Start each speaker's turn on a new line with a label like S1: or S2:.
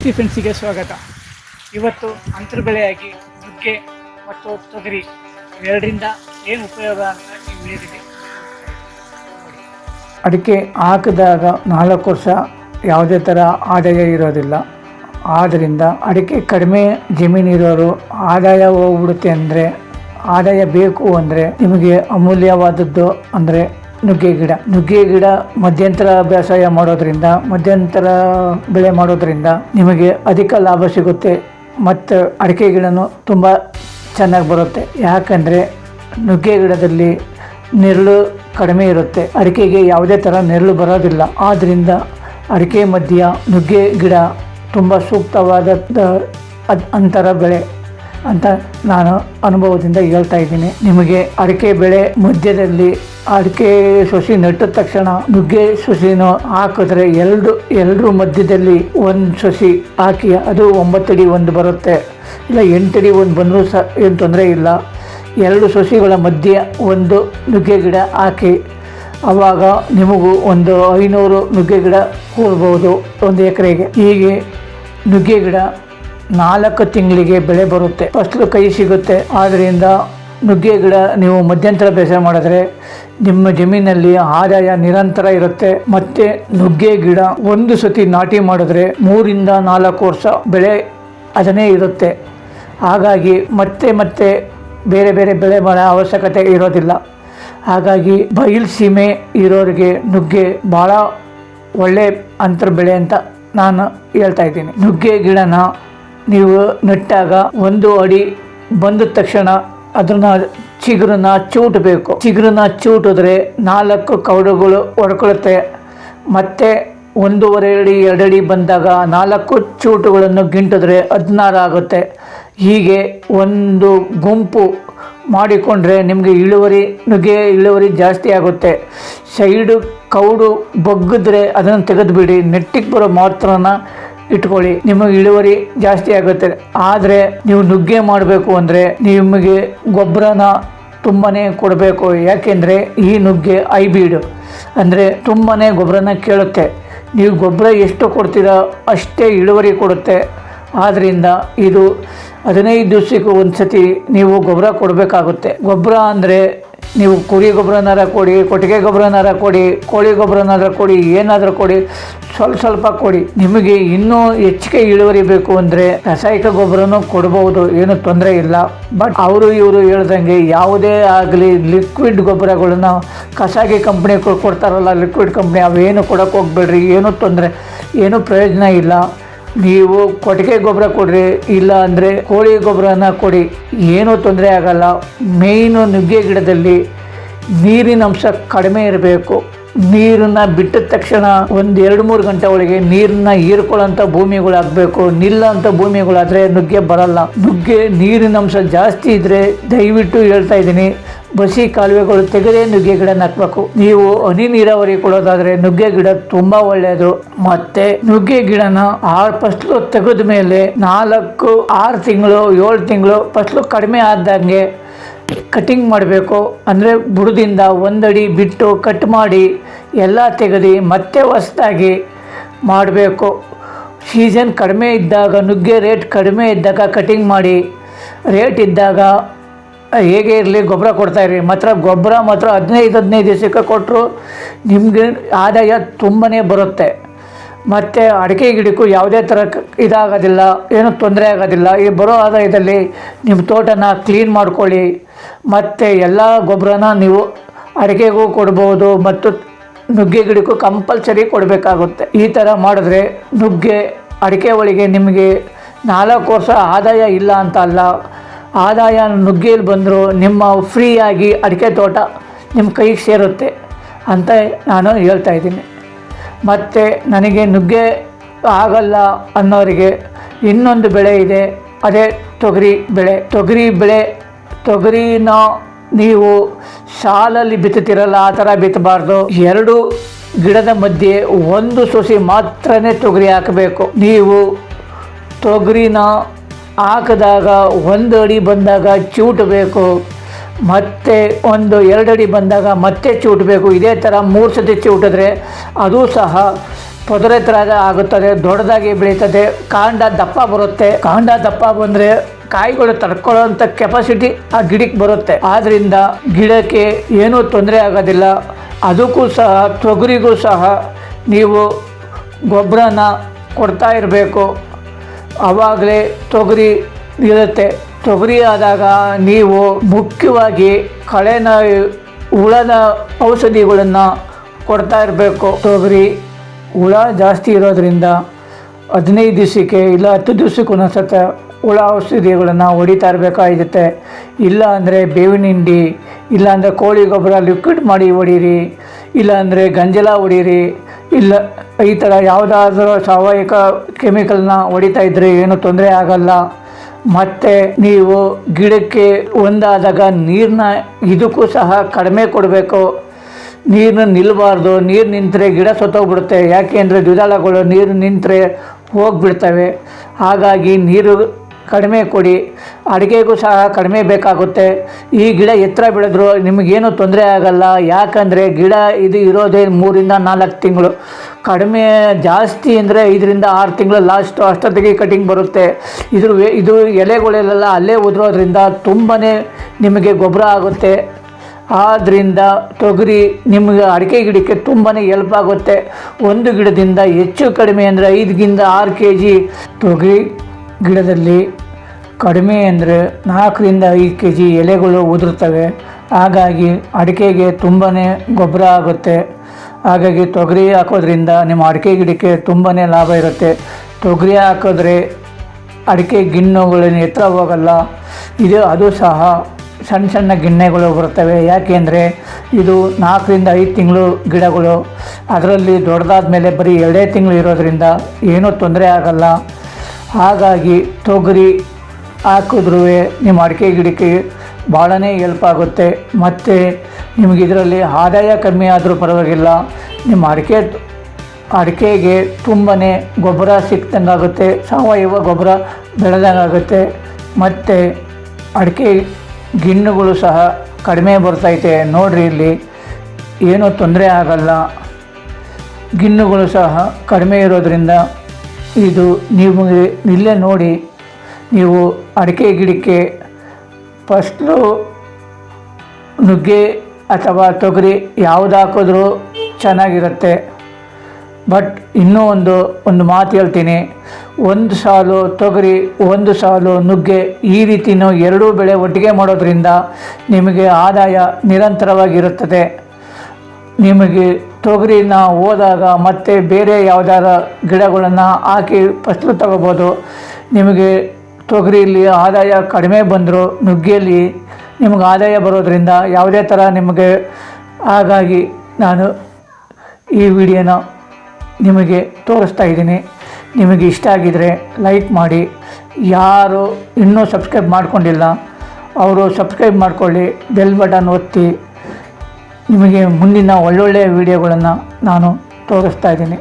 S1: ಟಿಫಿನ್ಸಿಗೆ ಸ್ವಾಗತ. ಇವತ್ತು ಅಂತರ ಬೆಳೆಯಾಗಿ ನುಗ್ಗೆ ಮತ್ತು ತೊಗರಿ ಎರಡರಿಂದ ಏನು ಉಪಯೋಗ ಅಂತ ಅಡಿಕೆ ಹಾಕಿದಾಗ ನಾಲ್ಕು ವರ್ಷ ಯಾವುದೇ ಥರ ಆದಾಯ ಇರೋದಿಲ್ಲ. ಆದ್ದರಿಂದ ಅಡಿಕೆ ಕಡಿಮೆ ಜಮೀನಿರೋರು ಆದಾಯ ಹೋಗ್ಬಿಡುತ್ತೆ ಅಂದರೆ, ಆದಾಯ ಬೇಕು ಅಂದರೆ ನಿಮಗೆ ಅಮೂಲ್ಯವಾದದ್ದು ಅಂದರೆ ನುಗ್ಗೆ ಗಿಡ. ನುಗ್ಗೆ ಗಿಡ ಮಧ್ಯಂತರ ಬೇಸಾಯ ಮಾಡೋದ್ರಿಂದ, ಮಧ್ಯಂತರ ಬೆಳೆ ಮಾಡೋದ್ರಿಂದ ನಿಮಗೆ ಅಧಿಕ ಲಾಭ ಸಿಗುತ್ತೆ ಮತ್ತು ಅಡಿಕೆ ಗಿಡನೂ ತುಂಬ ಚೆನ್ನಾಗಿ ಬರುತ್ತೆ. ಯಾಕಂದರೆ ನುಗ್ಗೆ ಗಿಡದಲ್ಲಿ ನೆರಳು ಕಡಿಮೆ ಇರುತ್ತೆ. ಅಡಿಕೆಗೆ ಯಾವುದೇ ಥರ ನೆರಳು ಬರೋದಿಲ್ಲ. ಆದ್ದರಿಂದ ಅಡಿಕೆ ಮಧ್ಯ ನುಗ್ಗೆ ಗಿಡ ತುಂಬ ಸೂಕ್ತವಾದ ಅಂತರ ಬೆಳೆ. ಅಂತ ನಾನು ಅನುಭವದಿಂದ ಹೇಳ್ತಾ ಇದ್ದೀನಿ. ನಿಮಗೆ ಅಡಿಕೆ ಬೆಳೆ ಮಧ್ಯದಲ್ಲಿ ಅಡಿಕೆ ಸೊಸಿ ನೆಟ್ಟದ ತಕ್ಷಣ ನುಗ್ಗೆ ಸೊಸಿನ ಹಾಕಿದ್ರೆ ಎರಡು ಎಲ್ಲರೂ ಮಧ್ಯದಲ್ಲಿ ಒಂದು ಸೊಸಿ ಹಾಕಿ ಅದು ಒಂಬತ್ತಡಿ ಒಂದು ಬರುತ್ತೆ. ಇಲ್ಲ ಎಂಟಡಿ ಒಂದು ಬಂದರೂ ಸಹ ಏನು ತೊಂದರೆ ಇಲ್ಲ. ಎರಡು ಸೊಸಿಗಳ ಮಧ್ಯೆ ಒಂದು ನುಗ್ಗೆ ಗಿಡ ಹಾಕಿ ಆವಾಗ ನಿಮಗೂ ಒಂದು ಐನೂರು ನುಗ್ಗೆ ಗಿಡ ಕೂರ್ಬೋದು ಒಂದು ಎಕರೆಗೆ. ಹೀಗೆ ನುಗ್ಗೆ ಗಿಡ ನಾಲ್ಕು ತಿಂಗಳಿಗೆ ಬೆಳೆ ಬರುತ್ತೆ. ಫಸಲು ಕೈ ಸಿಗುತ್ತೆ. ಆದ್ದರಿಂದ ನುಗ್ಗೆ ಗಿಡ ನೀವು ಮಧ್ಯಂತರ ಬೇಸಾಯ ಮಾಡಿದ್ರೆ ನಿಮ್ಮ ಜಮೀನಲ್ಲಿ ಆದಾಯ ನಿರಂತರ ಇರುತ್ತೆ. ಮತ್ತೆ ನುಗ್ಗೆ ಗಿಡ ಒಂದು ಸತಿ ನಾಟಿ ಮಾಡಿದ್ರೆ ಮೂರಿಂದ ನಾಲ್ಕು ವರ್ಷ ಬೆಳೆ ಅದನ್ನೇ ಇರುತ್ತೆ. ಹಾಗಾಗಿ ಮತ್ತೆ ಮತ್ತೆ ಬೇರೆ ಬೇರೆ ಬೆಳೆ ಮಾಡೋ ಅವಶ್ಯಕತೆ ಇರೋದಿಲ್ಲ. ಹಾಗಾಗಿ ಬಯಲು ಸೀಮೆ ಇರೋರಿಗೆ ನುಗ್ಗೆ ಭಾಳ ಒಳ್ಳೆ ಅಂತರ ಬೆಳೆ ಅಂತ ನಾನು ಹೇಳ್ತಾ ಇದ್ದೀನಿ. ನುಗ್ಗೆ ಗಿಡನ ನೀವು ನೆಟ್ಟಾಗ ಒಂದು ಅಡಿ ಬಂದ ತಕ್ಷಣ ಅದನ್ನ ಚಿಗುರನ್ನ ಚೂಟಬೇಕು. ಚಿಗುರನ್ನ ಚೂಟಿದ್ರೆ ನಾಲ್ಕು ಕೌಡುಗಳು ಹೊಡ್ಕೊಳುತ್ತೆ. ಮತ್ತೆ ಒಂದೂವರೆ ಅಡಿ ಎರಡಡಿ ಬಂದಾಗ ನಾಲ್ಕು ಚೂಟುಗಳನ್ನು ಗಿಂಟಿದ್ರೆ ಹದಿನಾರು ಆಗುತ್ತೆ. ಹೀಗೆ ಒಂದು ಗುಂಪು ಮಾಡಿಕೊಂಡ್ರೆ ನಿಮಗೆ ಇಳುವರಿ, ನುಗ್ಗೆ ಇಳುವರಿ ಜಾಸ್ತಿ ಆಗುತ್ತೆ. ಸೈಡು ಕೌಡು ಬಗ್ಗಿದ್ರೆ ಅದನ್ನು ತೆಗೆದುಬಿಡಿ. ನೆಟ್ಟಿಗೆ ಬರೋ ಮಾತ್ರನ ಇಟ್ಕೊಳ್ಳಿ. ನಿಮಗೆ ಇಳುವರಿ ಜಾಸ್ತಿ ಆಗುತ್ತೆ. ಆದರೆ ನೀವು ನುಗ್ಗೆ ಮಾಡಬೇಕು ಅಂದರೆ ನಿಮಗೆ ಗೊಬ್ಬರನ ತುಂಬನೇ ಕೊಡಬೇಕು. ಯಾಕೆಂದರೆ ಈ ನುಗ್ಗೆ ಐಬೀಡು ಅಂದರೆ ತುಂಬನೇ ಗೊಬ್ಬರನ ಕೇಳುತ್ತೆ. ನೀವು ಗೊಬ್ಬರ ಎಷ್ಟು ಕೊಡ್ತೀರೋ ಅಷ್ಟೇ ಇಳುವರಿ ಕೊಡುತ್ತೆ. ಆದ್ದರಿಂದ ಇದು ಹದಿನೈದು ದಿವಸಕ್ಕೆ ಒಂದು ಸತಿ ನೀವು ಗೊಬ್ಬರ ಕೊಡಬೇಕಾಗುತ್ತೆ. ಗೊಬ್ಬರ ಅಂದರೆ ನೀವು ಕುರಿ ಗೊಬ್ಬರನಾರ ಕೊಡಿ, ಕೊಟ್ಟಿಗೆ ಗೊಬ್ಬರನಾರ ಕೊಡಿ, ಕೋಳಿ ಗೊಬ್ಬರನಾರ ಕೊಡಿ, ಏನಾದರೂ ಕೊಡಿ, ಸ್ವಲ್ಪ ಸ್ವಲ್ಪ ಕೊಡಿ. ನಿಮಗೆ ಇನ್ನೂ ಹೆಚ್ಚಿಗೆ ಇಳುವರಿ ಬೇಕು ಅಂದರೆ ರಾಸಾಯನಿಕ ಗೊಬ್ಬರನೂ ಕೊಡ್ಬೋದು, ಏನು ತೊಂದರೆ ಇಲ್ಲ. ಬಟ್ ಅವರು ಇವರು ಹೇಳ್ದಂಗೆ ಯಾವುದೇ ಆಗಲಿ ಲಿಕ್ವಿಡ್ ಗೊಬ್ಬರಗಳನ್ನ ಕಸಾಗಿ ಕಂಪ್ನಿ ಕೊಡ್ತಾರಲ್ಲ ಲಿಕ್ವಿಡ್ ಕಂಪ್ನಿ ಅವೇನು ಕೊಡೋಕೆ ಹೋಗ್ಬೇಡ್ರಿ, ಏನೂ ತೊಂದರೆ, ಏನೂ ಪ್ರಯೋಜನ ಇಲ್ಲ. ನೀವು ಕೊಟ್ಟಿಗೆ ಗೊಬ್ಬರ ಕೊಡ್ರಿ, ಇಲ್ಲ ಅಂದರೆ ಕೋಳಿ ಗೊಬ್ಬರನ ಕೊಡಿ, ಏನೂ ತೊಂದರೆ ಆಗಲ್ಲ. ಮೇಯ್ನು ನುಗ್ಗೆ ಗಿಡದಲ್ಲಿ ನೀರಿನ ಅಂಶ ಕಡಿಮೆ ಇರಬೇಕು. ನೀರನ್ನು ಬಿಟ್ಟ ತಕ್ಷಣ ಒಂದು ಎರಡು ಮೂರು ಗಂಟೆ ಒಳಗೆ ನೀರನ್ನ ಹೀರ್ಕೊಳ್ಳೋಂಥ ಭೂಮಿಗಳಾಗಬೇಕು. ನಿಲ್ಲಂಥ ಭೂಮಿಗಳಾದರೆ ನುಗ್ಗೆ ಬರಲ್ಲ. ನುಗ್ಗೆ ನೀರಿನ ಅಂಶ ಜಾಸ್ತಿ ಇದ್ದರೆ ದಯವಿಟ್ಟು ಹೇಳ್ತಾ ಇದ್ದೀನಿ ಬಸಿ ಕಾಲುವೆಗಳು ತೆಗೆದೇ ನುಗ್ಗೆ ಗಿಡ ಹಾಕ್ಬೇಕು ನೀವು ಹನಿ ನೀರಾವರಿ ಕೊಡೋದಾದ್ರೆ ನುಗ್ಗೆ ಗಿಡ ತುಂಬಾ ಒಳ್ಳೆಯದು ಮತ್ತೆ ನುಗ್ಗೆ ಗಿಡನ ಆರು ಫಸ್ಲು ತೆಗೆದ ಮೇಲೆ ನಾಲ್ಕು, ಆರು ತಿಂಗಳು, ಏಳು ತಿಂಗಳು ಫಸ್ಲು ಕಡಿಮೆ ಆದಂಗೆ ಕಟಿಂಗ್ ಮಾಡಬೇಕು. ಅಂದರೆ ಬುಡದಿಂದ ಒಂದಡಿ ಬಿಟ್ಟು ಕಟ್ ಮಾಡಿ ಎಲ್ಲ ತೆಗೆದು ಮತ್ತೆ ಹೊಸದಾಗಿ ಮಾಡಬೇಕು. ಸೀಸನ್ ಕಡಿಮೆ ಇದ್ದಾಗ, ನುಗ್ಗೆ ರೇಟ್ ಕಡಿಮೆ ಇದ್ದಾಗ ಕಟಿಂಗ್ ಮಾಡಿ. ರೇಟ್ ಇದ್ದಾಗ ಹೇಗೆ ಇರಲಿ, ಗೊಬ್ಬರ ಕೊಡ್ತಾಯಿರಿ ಮಾತ್ರ ಗೊಬ್ಬರ ಮಾತ್ರ ಹದಿನೈದು ಹದಿನೈದು ದಿವಸಕ್ಕೆ ಕೊಟ್ಟರು ನಿಮಗೆ ಆದಾಯ ತುಂಬನೇ ಬರುತ್ತೆ. ಮತ್ತು ಅಡಿಕೆ ಗಿಡಕ್ಕೂ ಯಾವುದೇ ಥರ ಇದಾಗೋದಿಲ್ಲ, ಏನೂ ತೊಂದರೆ ಆಗೋದಿಲ್ಲ. ಈ ಬರೋ ಆದಾಯದಲ್ಲಿ ನಿಮ್ಮ ತೋಟನ ಕ್ಲೀನ್ ಮಾಡ್ಕೊಳ್ಳಿ. ಮತ್ತು ಎಲ್ಲ ಗೊಬ್ಬರನ ನೀವು ಅಡಿಕೆಗೂ ಕೊಡ್ಬೋದು ಮತ್ತು ನುಗ್ಗೆ ಗಿಡಕ್ಕೂ ಕಂಪಲ್ಸರಿ ಕೊಡಬೇಕಾಗುತ್ತೆ. ಈ ಥರ ಮಾಡಿದ್ರೆ ನುಗ್ಗೆ, ಅಡಿಕೆ ಒಳಗೆ ನಿಮಗೆ ನಾಲ್ಕು ವರ್ಷ ಆದಾಯ ಇಲ್ಲ ಅಂತ ಅಲ್ಲ ಆದಾಯ ನುಗ್ಗೇಲಿ ಬಂದರೂ ನಿಮ್ಮ ಫ್ರೀಯಾಗಿ ಅಡಿಕೆ ತೋಟ ನಿಮ್ಮ ಕೈಗೆ ಸೇರುತ್ತೆ ಅಂತ ನಾನು ಹೇಳ್ತಾ ಇದ್ದೀನಿ. ಮತ್ತು ನನಗೆ ನುಗ್ಗೆ ಆಗಲ್ಲ ಅನ್ನೋರಿಗೆ ಇನ್ನೊಂದು ಬೆಳೆ ಇದೆ, ಅದೇ ತೊಗರಿ ಬೆಳೆ. ತೊಗರಿ ಬೆಳೆ, ತೊಗರಿನ ನೀವು ಸಾಲಲ್ಲಿ ಬಿತ್ತುತ್ತಿರಲ್ಲ, ಆ ಥರ ಬಿತ್ತಬಾರ್ದು. ಎರಡು ಗಿಡದ ಮಧ್ಯೆ ಒಂದು ಸೊಸಿ ಮಾತ್ರನೇ ತೊಗರಿ ಹಾಕಬೇಕು. ನೀವು ತೊಗರಿನ ಹಾಕಿದಾಗ ಒಂದು ಅಡಿ ಬಂದಾಗ ಚೂಟಬೇಕು ಮತ್ತೆ ಒಂದು ಎರಡಡಿ ಬಂದಾಗ ಮತ್ತೆ ಚೂಟಬೇಕು ಇದೇ ಥರ ಮೂರು ಸತಿ ಚೂಟಿದ್ರೆ ಅದು ಸಹ ಪೊದರೆ ಥರ ಆಗುತ್ತದೆ, ದೊಡ್ಡದಾಗಿ ಬೆಳೀತದೆ, ಕಾಂಡ ದಪ್ಪ ಬರುತ್ತೆ. ಕಾಂಡ ದಪ್ಪ ಬಂದರೆ ಕಾಯಿಗಳು ತಡ್ಕೊಳ್ಳೋಂಥ ಕೆಪಾಸಿಟಿ ಆ ಗಿಡಕ್ಕೆ ಬರುತ್ತೆ. ಆದ್ದರಿಂದ ಗಿಡಕ್ಕೆ ಏನೂ ತೊಂದರೆ ಆಗೋದಿಲ್ಲ. ಅದಕ್ಕೂ ಸಹ, ತೊಗರಿಗೂ ಸಹ ನೀವು ಗೊಬ್ಬರನ ಕೊಡ್ತಾ ಇರಬೇಕು. ಆವಾಗಲೇ ತೊಗರಿ ಇರುತ್ತೆ. ತೊಗರಿ ಆದಾಗ ನೀವು ಮುಖ್ಯವಾಗಿ ಕಳೆನ ಹುಳದ ಔಷಧಿಗಳನ್ನು ಕೊಡ್ತಾ ಇರಬೇಕು. ತೊಗರಿ ಹುಳ ಜಾಸ್ತಿ ಇರೋದ್ರಿಂದ ಹದಿನೈದು ದಿವಸಕ್ಕೆ ಇಲ್ಲ ಹತ್ತು ದಿವಸಕ್ಕೆ ಒಂದೊಂದ್ಸತ ಹುಳ ಔಷಧಿಗಳನ್ನು ಹೊಡಿತಾ ಇರಬೇಕಾಗಿರುತ್ತೆ. ಇಲ್ಲ ಅಂದರೆ ಬೇವಿನ ಹಿಂಡಿ, ಇಲ್ಲ ಅಂದರೆ ಕೋಳಿ ಗೊಬ್ಬರ ಲಿಕ್ವಿಡ್ ಮಾಡಿ ಹೊಡೀರಿ ಇಲ್ಲಾಂದರೆ ಗಂಜಲ ಹೊಡೀರಿ ಇಲ್ಲ, ಈ ಥರ ಯಾವುದಾದ್ರೂ ಸಾವಯವ ಕೆಮಿಕಲ್ನ ಹೊಡಿತಾ ಇದ್ದರೆ ಏನೂ ತೊಂದರೆ ಆಗಲ್ಲ. ಮತ್ತು ನೀವು ಗಿಡಕ್ಕೆ ಒಂದಾದಾಗ ನೀರನ್ನ ಇದಕ್ಕೂ ಸಹ ಕಡಿಮೆ ಕೊಡಬೇಕು. ನೀರನ್ನ ನಿಲ್ಲಬಾರ್ದು ನೀರು ನಿಂತರೆ ಗಿಡ ಸತ್ತೋಗ್ಬಿಡುತ್ತೆ. ಯಾಕೆ ಅಂದರೆ ದ್ವಿದಳಗಳು ನೀರು ನಿಂತರೆ ಹೋಗಿಬಿಡ್ತವೆ. ಹಾಗಾಗಿ ನೀರು ಕಡಿಮೆ ಕೊಡಿ. ಅಡುಗೆಗೂ ಸಹ ಕಡಿಮೆ ಬೇಕಾಗುತ್ತೆ. ಈ ಗಿಡ ಎತ್ತರ ಬೆಳೆದ್ರು ನಿಮಗೇನು ತೊಂದರೆ ಆಗಲ್ಲ. ಯಾಕಂದರೆ ಗಿಡ ಇದು ಇರೋದೇ ಮೂರಿಂದ ನಾಲ್ಕು ತಿಂಗಳು. ಕಡಿಮೆ ಜಾಸ್ತಿ ಅಂದರೆ ಐದರಿಂದ ಆರು ತಿಂಗಳು ಲಾಸ್ಟು ಅಷ್ಟೊತ್ತಿಗೆ ಕಟಿಂಗ್ ಬರುತ್ತೆ. ಇದ್ರ ಇದು ಎಲೆಗಳೆಲ್ಲ ಅಲ್ಲೇ ಉದುರೋದ್ರಿಂದ ತುಂಬಾ ನಿಮಗೆ ಗೊಬ್ಬರ ಆಗುತ್ತೆ. ಆದ್ದರಿಂದ ತೊಗರಿ ನಿಮಗೆ ಅಡಿಕೆ ಗಿಡಕ್ಕೆ ತುಂಬಾ ಎಲ್ಪ್ ಆಗುತ್ತೆ. ಒಂದು ಗಿಡದಿಂದ ಹೆಚ್ಚು ಕಡಿಮೆ ಅಂದರೆ ಐದರಿಂದ ಆರು ಕೆ ಜಿ ತೊಗರಿ ಗಿಡದಲ್ಲಿ ಕಡಿಮೆ ಅಂದರೆ ನಾಲ್ಕರಿಂದ ಐದು ಕೆ ಜಿ ಎಲೆಗಳು ಉದುರ್ತವೆ. ಹಾಗಾಗಿ ಅಡಿಕೆಗೆ ತುಂಬಾ ಗೊಬ್ಬರ ಆಗುತ್ತೆ. ಹಾಗಾಗಿ ತೊಗರಿ ಹಾಕೋದ್ರಿಂದ ನಿಮ್ಮ ಅಡಿಕೆ ಗಿಡಕ್ಕೆ ತುಂಬಾ ಲಾಭ ಇರುತ್ತೆ. ತೊಗರಿ ಹಾಕಿದ್ರೆ ಅಡಿಕೆ ಗಿಣ್ಣುಗಳು ಎತ್ತರ ಹೋಗಲ್ಲ. ಇದು ಅದು ಸಹ ಸಣ್ಣ ಸಣ್ಣ ಗಿಣ್ಣೆಗಳು ಬರುತ್ತವೆ. ಯಾಕೆಂದರೆ ಇದು ನಾಲ್ಕರಿಂದ ಐದು ತಿಂಗಳು ಗಿಡಗಳು. ಅದರಲ್ಲಿ ದೊಡ್ಡದಾದ ಮೇಲೆ ಬರೀ ಎರಡೇ ತಿಂಗಳು ಇರೋದ್ರಿಂದ ಏನೂ ತೊಂದರೆ ಆಗಲ್ಲ. ಹಾಗಾಗಿ ತೊಗರಿ ಹಾಕಿದ್ರೂ ನಿಮ್ಮ ಅಡಿಕೆ ಗಿಡಕ್ಕೆ ಭಾಳನೇ ಎಲ್ಪ್ ಆಗುತ್ತೆ. ಮತ್ತು ನಿಮಗೆ ಇದರಲ್ಲಿ ಆದಾಯ ಕಮ್ಮಿ ಆದರೂ ಪರವಾಗಿಲ್ಲ. ನಿಮ್ಮ ಅಡಿಕೆ ಅಡಿಕೆಗೆ ತುಂಬಾ ಗೊಬ್ಬರ ಸಿಕ್ದಂಗಾಗುತ್ತೆ ಸಾವಯವ ಗೊಬ್ಬರ ಬೆಳೆದಂಗಾಗುತ್ತೆ ಮತ್ತು ಅಡಿಕೆ ಗಿಣ್ಣುಗಳು ಸಹ ಕಡಿಮೆ ಬರ್ತೈತೆ. ನೋಡಿರಿ ಇಲ್ಲಿ, ಏನೂ ತೊಂದರೆ ಆಗಲ್ಲ. ಗಿಣ್ಣುಗಳು ಸಹ ಕಡಿಮೆ ಇರೋದ್ರಿಂದ ಇದು ನಿಮಗೆ ಇಲ್ಲೇ ನೋಡಿ. ನೀವು ಅಡಿಕೆ ಗಿಡಕ್ಕೆ ಫಸ್ಟು ನುಗ್ಗೆ ಅಥವಾ ತೊಗರಿ ಯಾವುದು ಹಾಕಿದ್ರೂ ಚೆನ್ನಾಗಿರುತ್ತೆ. ಬಟ್ ಇನ್ನೂ ಒಂದು ಒಂದು ಮಾತು ಹೇಳ್ತೀನಿ. ಒಂದು ಸಾಲು ತೊಗರಿ, ಒಂದು ಸಾಲು ನುಗ್ಗೆ ಈ ರೀತಿಯೂ ಎರಡೂ ಬೆಳೆ ಒಟ್ಟಿಗೆ ಮಾಡೋದ್ರಿಂದ ನಿಮಗೆ ಆದಾಯ ನಿರಂತರವಾಗಿರುತ್ತದೆ. ನಿಮಗೆ ತೊಗರಿನ ಹೋದಾಗ ಮತ್ತೆ ಬೇರೆ ಯಾವುದಾರ ಗಿಡಗಳನ್ನು ಹಾಕಿ ಫಸಲು ತಗೋಬೋದು. ನಿಮಗೆ ತೊಗರಿಯಲ್ಲಿ ಆದಾಯ ಕಡಿಮೆ ಬಂದರೂ ನುಗ್ಗೆಯಲ್ಲಿ ನಿಮಗೆ ಆದಾಯ ಬರೋದರಿಂದ ಯಾವುದೇ ಥರ ನಿಮಗೆ ಹಾಗಾಗಿ ನಾನು ಈ ವಿಡಿಯೋನ ನಿಮಗೆ ತೋರಿಸ್ತಾ ಇದ್ದೀನಿ. ನಿಮಗೆ ಇಷ್ಟ ಆಗಿದರೆ ಲೈಕ್ ಮಾಡಿ. ಯಾರು ಇನ್ನೂ ಸಬ್ಸ್ಕ್ರೈಬ್ ಮಾಡ್ಕೊಂಡಿಲ್ಲ, ಅವರು ಸಬ್ಸ್ಕ್ರೈಬ್ ಮಾಡಿಕೊಳ್ಳಿ, ಬೆಲ್ ಬಟನ್ ಒತ್ತಿ. ನಿಮಗೆ ಮುಂದಿನ ಒಳ್ಳೊಳ್ಳೆಯ ವಿಡಿಯೋಗಳನ್ನು ನಾನು ತೋರಿಸ್ತಾ ಇದ್ದೀನಿ.